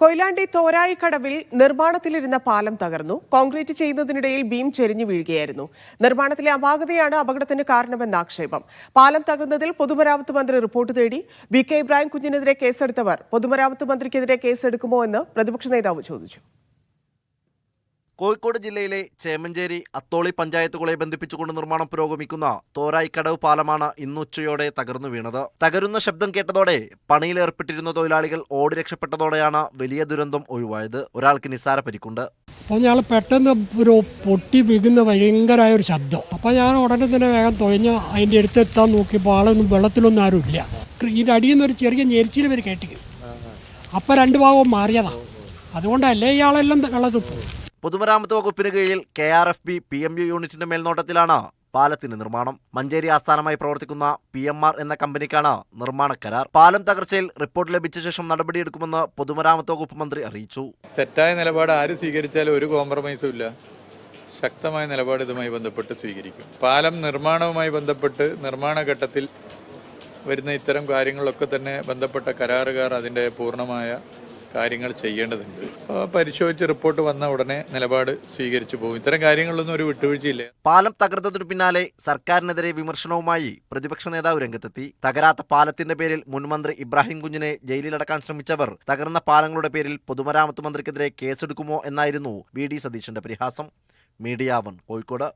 കൊയിലാണ്ടി തോരായിക്കടവിൽ നിർമ്മാണത്തിലിരുന്ന പാലം തകർന്നു. Concrete ചെയ്യുന്നതിനിടയിൽ beam ചെരിഞ്ഞു വീഴുകയായിരുന്നു. നിർമ്മാണത്തിലെ അപാകതയാണ് അപകടത്തിന് കാരണമെന്ന ആക്ഷേപം. പാലം തകർന്നതിൽ പൊതുമരാമത്ത് മന്ത്രി റിപ്പോർട്ട് തേടി. വി കെ ഇബ്രാഹിം കുഞ്ഞിനെതിരെ കേസെടുത്തവർ പൊതുമരാമത്ത് മന്ത്രിക്കെതിരെ കേസെടുക്കുമോ എന്ന് പ്രതിപക്ഷ നേതാവ് ചോദിച്ചു. കോഴിക്കോട് ജില്ലയിലെ ചേമഞ്ചേരി അത്തോളി പഞ്ചായത്തുകളെ ബന്ധിപ്പിച്ചുകൊണ്ട് നിർമ്മാണം പുരോഗമിക്കുന്ന തോരായിക്കടവ് പാലമാണ് ഇന്ന് ഉച്ചയോടെ തകർന്നു വീണത്. തകരുന്ന ശബ്ദം കേട്ടതോടെ പണിയിലേർപ്പെട്ടിരുന്ന തൊഴിലാളികൾ ഓടി രക്ഷപ്പെട്ടതോടെയാണ് വലിയ ദുരന്തം ഒഴിവായത്. ഒരാൾക്ക് നിസ്സാര പരിക്കുണ്ട്. അപ്പോൾ പെട്ടെന്ന് ഒരു പൊട്ടി വീകുന്ന ഭയങ്കരമായ ഒരു ശബ്ദം. അപ്പോൾ ഞാൻ ഉടനെ തന്നെ വേഗം തുഴഞ്ഞ് അതിന്റെ അടുത്ത് എത്താൻ നോക്കിയപ്പോൾ ആളൊന്നും വെള്ളത്തിലൊന്നും ആരുമില്ല ഇതിന്റെ അടിയിൽ നിന്ന് ഒരു ചെറിയ ഞെരിച്ചിൽ വരെ കേട്ടിരിക്കും അപ്പോൾ രണ്ട് ഭാഗവും മാറിയതാണ് അതുകൊണ്ടല്ലേ ഇയാളെല്ലാം വെള്ളത്തിൽ പോകും പൊതുമരാമത്ത് വകുപ്പിന് കീഴിൽ K R F B P M U യൂണിറ്റിന്റെ മേൽനോട്ടത്തിലാണ് പാലത്തിന് നിർമ്മാണം. മഞ്ചേരി ആസ്ഥാനമായി പ്രവർത്തിക്കുന്ന പി എം ആർ എന്ന കമ്പനിക്കാണ് നിർമ്മാണ കരാർ. പാലം തകർച്ചയിൽ റിപ്പോർട്ട് ലഭിച്ച ശേഷം നടപടിയെടുക്കുമെന്ന് പൊതുമരാമത്ത് വകുപ്പ് മന്ത്രി അറിയിച്ചു. തെറ്റായ നിലപാട് ആര് സ്വീകരിച്ചാലും ഒരു കോംപ്രമൈസും ഇല്ല. ശക്തമായ നിലപാട് ഇതുമായി ബന്ധപ്പെട്ട് സ്വീകരിക്കും. പാലം നിർമ്മാണവുമായി ബന്ധപ്പെട്ട് നിർമ്മാണ ഘട്ടത്തിൽ വരുന്ന ഇത്തരം കാര്യങ്ങളൊക്കെ തന്നെ ബന്ധപ്പെട്ട കരാറുകാർ അതിന്റെ പൂർണമായ കാര്യങ്ങൾ ചെയ്യേണ്ടതുണ്ട്. പരിശോധിച്ച് റിപ്പോർട്ട് വന്ന ഉടനെ നിലപാട് സ്വീകരിച്ചു പോകും. ഇത്തരം കാര്യങ്ങളിലൊന്നും ഒരു വിട്ടുവീഴ്ചയില്ല. പാലം തകർത്തതിന് പിന്നാലെ സർക്കാരിനെതിരെ വിമർശനവുമായി പ്രതിപക്ഷ നേതാവ് രംഗത്തെത്തി. തകരാത്ത പാലത്തിന്റെ പേരിൽ മുൻമന്ത്രി ഇബ്രാഹിം കുഞ്ഞിനെ ജയിലിലടക്കാൻ ശ്രമിച്ചവർ തകർന്ന പാലങ്ങളുടെ പേരിൽ പൊതുമരാമത്ത് മന്ത്രിക്കെതിരെ കേസെടുക്കുമോ എന്നായിരുന്നു വി ഡി സതീശന്റെ പരിഹാസം. Media One Kozhikode.